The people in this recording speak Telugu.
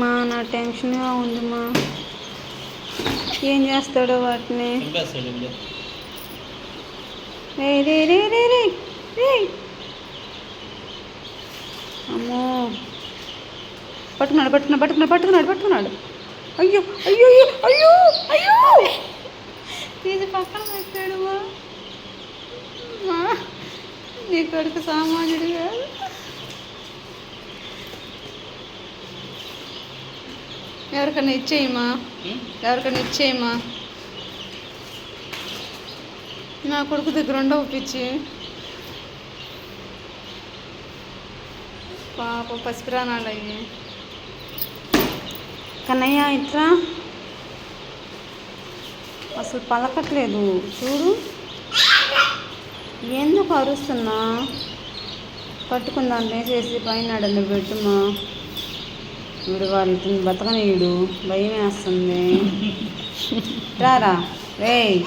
మా నా టెన్షన్గా ఉందిమా ఏం చేస్తాడో వాటిని? చంపేస్తాడు ఇప్పుడు రే రే రే రే రే రే. అమ్మో. పట్టుకున్నాడు పట్టుకున్నాడు పట్టుకున్నాడు పట్టుకున్నాడు పట్టుకున్నాడు. అయ్యో అయ్యో అయ్యో అయ్యో అయ్యో. తీసి పక్కన పెట్టాడు మా. మా, నీ కొడుకు సామాన్యుడు కాదు. ఎవరికన్నా ఇచ్చేయమ్మా ఉం? ఎవరికన్నా ఇచ్చేయమ్మా నా కొడుకు దగ్గర ఉండవు పిచ్చి. పాప పసిపిరానాలు అయ్యి కన్నయ్య ఇట్రా? అసలు పలకట్లేదు. చూడు. ఎందుకు అరుస్తున్నా? పట్టుకుందాన్ని చేసి పైన అడలు పెట్టుమా? వీడు వాళ్ళు బతకనీయుడు. భయం వేస్తుంది రారా. రేయ్.